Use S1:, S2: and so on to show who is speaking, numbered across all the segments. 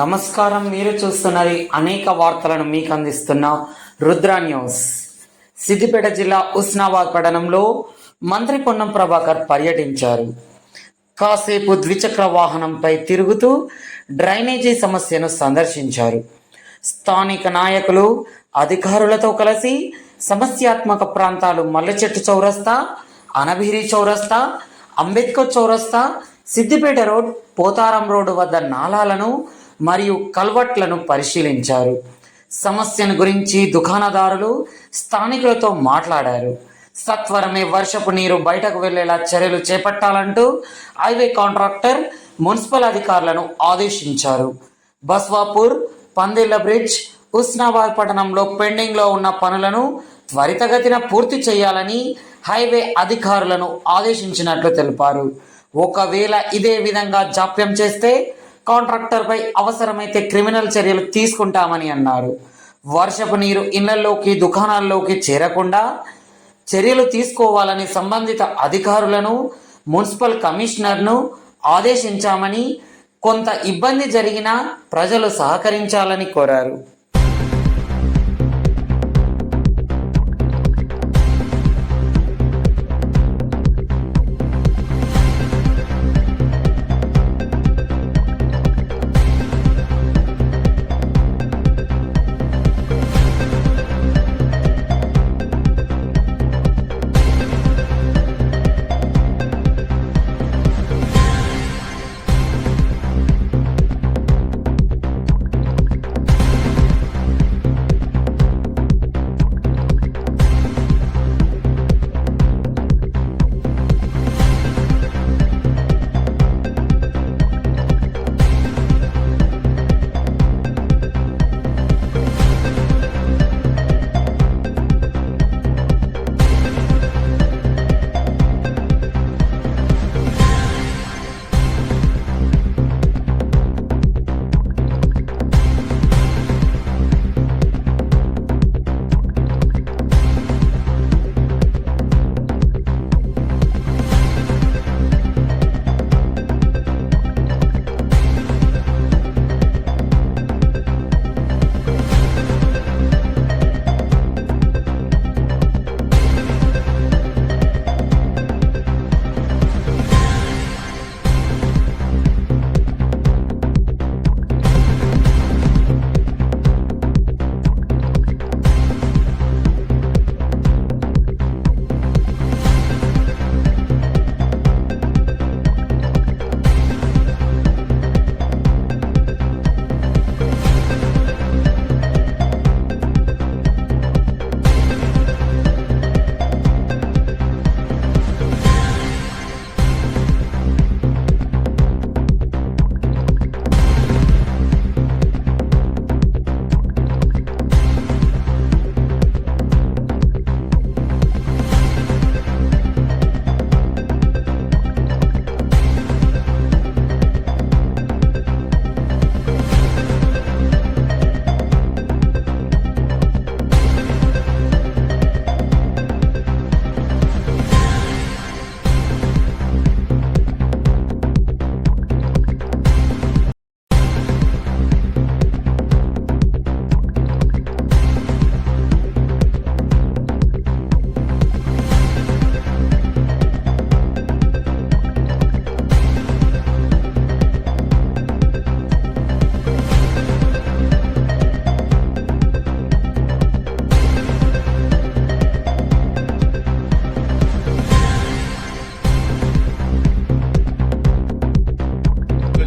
S1: నమస్కారం మీరు చూస్తున్నది అనేక వార్తలను మీకు అందిస్తున్న రుద్ర న్యూస్. సిద్దిపేట జిల్లా ఉస్నాబాద్ పట్టణంలో మంత్రి పొన్నం ప్రభాకర్ పర్యటించారు. కాసేపు ద్విచక్ర వాహనంపై తిరుగుతూ డ్రైనేజీ సమస్యను సందర్శించారు. స్థానిక నాయకులు అధికారులతో కలిసి సమస్యాత్మక ప్రాంతాలు మల్లెచెట్టు చౌరస్తా అనభిరి చౌరస్తా అంబేద్కర్ చౌరస్తా సిద్దిపేట రోడ్ పోతారం రోడ్డు వద్ద నాలాలను మరియు కల్వట్లను పరిశీలించారు. సమస్యను గురించి దుకాణదారులు స్థానికులతో మాట్లాడారు. సత్వరమే వర్షపు నీరు బయటకు వెళ్ళేలా చర్యలు చేపట్టాలంటూ హైవే కాంట్రాక్టర్ మున్సిపల్ అధికారులను ఆదేశించారు. బస్వాపూర్ పందిళ్ళ బ్రిడ్జ్ హుస్నాబాద్ పట్టణంలో పెండింగ్లో ఉన్న పనులను త్వరితగతిన పూర్తి చేయాలని హైవే అధికారులను ఆదేశించినట్లు తెలిపారు. ఒకవేళ ఇదే విధంగా జాప్యం చేస్తే కాంట్రాక్టర్పై అవసరమైతే క్రిమినల్ చర్యలు తీసుకుంటామని అన్నారు. వర్షపు నీరు ఇళ్ళలోకి దుకాణాల్లోకి చేరకుండా చర్యలు తీసుకోవాలని సంబంధిత అధికారులను మున్సిపల్ కమిషనర్ను ఆదేశించామని కొంత ఇబ్బంది జరిగినా ప్రజలు సహకరించాలని కోరారు.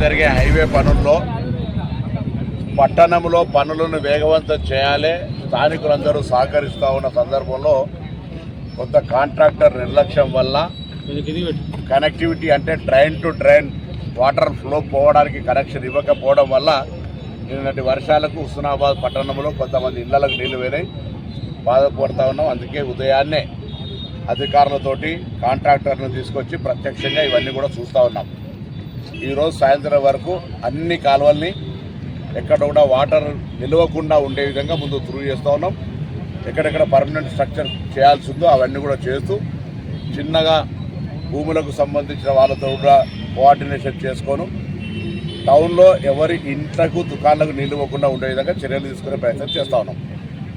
S2: జరిగే హైవే పనుల్లో పట్టణంలో పనులను వేగవంతం చేయాలి స్థానికులందరూ సహకరిస్తూ ఉన్న సందర్భంలో కొంత కాంట్రాక్టర్ నిర్లక్ష్యం వల్ల కనెక్టివిటీ అంటే drain to drain water flow పోవడానికి కనెక్షన్ ఇవ్వకపోవడం వల్ల నిన్నటి వర్షాలకు హుస్నాబాద్ పట్టణంలో కొంతమంది ఇళ్ళకు నీళ్ళు వేరే బాధపడుతూ ఉన్నాం. అందుకే ఉదయాన్నే అధికారులతోటి కాంట్రాక్టర్ను తీసుకొచ్చి ప్రత్యక్షంగా ఇవన్నీ కూడా చూస్తూ ఉన్నాం. ఈరోజు సాయంత్రం వరకు అన్ని కాలువల్ని ఎక్కడ కూడా వాటర్ నిలవకుండా ఉండే విధంగా ముందు త్రూ చేస్తూ ఉన్నాం. ఎక్కడెక్కడ పర్మనెంట్ స్ట్రక్చర్ చేయాల్సి ఉందో అవన్నీ కూడా చేస్తూ చిన్నగా భూములకు సంబంధించిన వాళ్ళతో కూడా కోఆర్డినేషన్ చేసుకోను. టౌన్లో ఎవరి ఇంట్లకు దుకాణాలకు నిలవకుండా ఉండే విధంగా చర్యలు తీసుకునే ప్రయత్నం చేస్తా ఉన్నాం.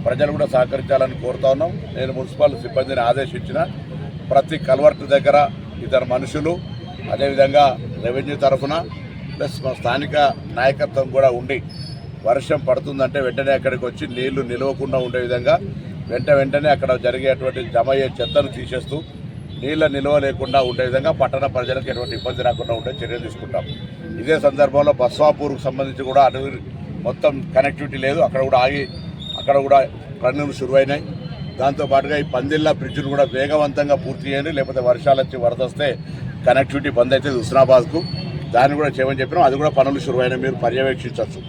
S2: ప్రజలు కూడా సహకరించాలని కోరుతా ఉన్నాం. నేను మున్సిపల్ సిబ్బందిని ఆదేశించిన ప్రతి కల్వర్టు దగ్గర ఇద్దరు మనుషులు అదేవిధంగా రెవెన్యూ తరఫున ప్లస్ మా స్థానిక నాయకత్వం కూడా ఉండి వర్షం పడుతుందంటే వెంటనే అక్కడికి వచ్చి నీళ్ళు నిలవకుండా ఉండే విధంగా వెంట వెంటనే అక్కడ జరిగేటువంటి జమ అయ్యే చెత్తను తీసేస్తూ నీళ్ళ నిల్వ లేకుండా ఉండే విధంగా పట్టణ ప్రజలకు ఎటువంటి ఇబ్బంది రాకుండా ఉండే చర్యలు తీసుకుంటాం. ఇదే సందర్భంలో బస్వాపూర్కు సంబంధించి కూడా అటు మొత్తం కనెక్టివిటీ లేదు. అక్కడ కూడా ఆగి అక్కడ కూడా పనులు శురువైనాయి. దాంతో పాటుగా ఈ పందిళ్ళ బ్రిడ్జ్ను కూడా వేగవంతంగా పూర్తి చేయండి. లేకపోతే వర్షాలు వచ్చి వరద వస్తే కనెక్టివిటీ బంద్ అయితే హుస్నాబాద్కు. దాన్ని కూడా చేయమని చెప్పినాం. అది కూడా పనులు శురువైన మీరు పర్యవేక్షించవచ్చు.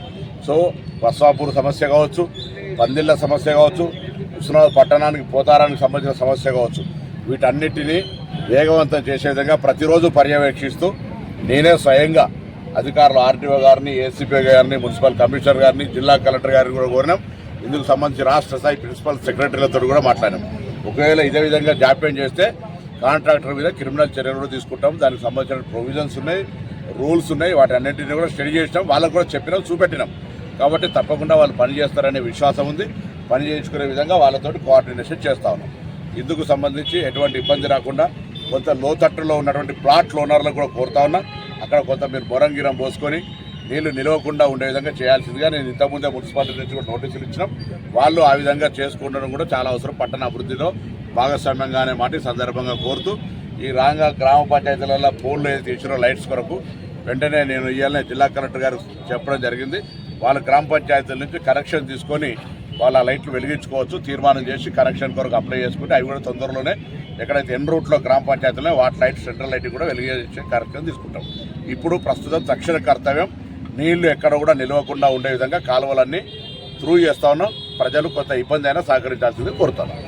S2: సో బస్వాపూర్ సమస్య కావచ్చు పందిళ్ళ సమస్య కావచ్చు హుస్నాబాద్ పట్టణానికి పోతారానికి సంబంధించిన సమస్య కావచ్చు. వీటన్నిటినీ వేగవంతం చేసే విధంగా ప్రతిరోజు పర్యవేక్షిస్తూ నేనే స్వయంగా అధికారులు ఆర్టీఓ గారిని ఏసీపీ గారిని మున్సిపల్ కమిషనర్ గారిని జిల్లా కలెక్టర్ గారిని కూడా కోరినాం. ఇందుకు సంబంధించి రాష్ట్ర స్థాయి ప్రిన్సిపల్ సెక్రటరీలతో కూడా మాట్లాడాం. ఒకవేళ ఇదే విధంగా జాప్యం చేస్తే కాంట్రాక్టర్ మీద క్రిమినల్ చర్యలు కూడా తీసుకుంటాం. దానికి సంబంధించిన ప్రొవిజన్స్ ఉన్నాయి రూల్స్ ఉన్నాయి వాటి అన్నింటినీ కూడా స్టడీ చేసినాం. వాళ్ళకు కూడా చెప్పినాం చూపెట్టినాం. కాబట్టి తప్పకుండా వాళ్ళు పని చేస్తారనే విశ్వాసం ఉంది. పని చేయించుకునే విధంగా వాళ్ళతోటి కోఆర్డినేషన్ చేస్తా ఉన్నాం. ఇందుకు సంబంధించి ఎటువంటి ఇబ్బంది రాకుండా కొంత లోతట్టులో ఉన్నటువంటి ప్లాట్ ఓనర్లకు కూడా కోరుతా ఉన్నా. అక్కడ కొంత మీరు బొరంగిరం పోసుకొని నీళ్ళు నిలవకుండా ఉండే విధంగా చేయాల్సిందిగా నేను ఇంతకుముందే మున్సిపాలిటీ నుంచి కూడా నోటీసులు ఇచ్చినాం. వాళ్ళు ఆ విధంగా చేసుకుండడం కూడా చాలా అవసరం పట్టణ అభివృద్ధిలో భాగస్వామ్యంగానే మాట సందర్భంగా కోరుతూ ఈ రాగా గ్రామ పంచాయతీలలో పోల్లు ఏదైతే ఇచ్చినో లైట్స్ కొరకు వెంటనే నేను ఇవాళ జిల్లా కలెక్టర్ గారు చెప్పడం జరిగింది. వాళ్ళ గ్రామ పంచాయతీల నుంచి కనెక్షన్ తీసుకొని వాళ్ళ లైట్లు వెలిగించుకోవచ్చు తీర్మానం చేసి కనెక్షన్ కొరకు అప్లై చేసుకుంటే అవి కూడా తొందరలోనే ఎక్కడైతే ఎన్ రూట్లో గ్రామ పంచాయతీలో వాటి లైట్ సెంట్రల్ లైట్ కూడా వెలిగించే కార్యక్రమం తీసుకుంటాం. ఇప్పుడు ప్రస్తుతం తక్షణ కర్తవ్యం నీళ్ళు ఎక్కడ కూడా నిలవకుండా ఉండే విధంగా కాలువలన్నీ త్రూ చేస్తా ఉన్నాం. ప్రజలు కొంత ఇబ్బంది అయినా సహకరించాల్సింది కోరుతున్నాం.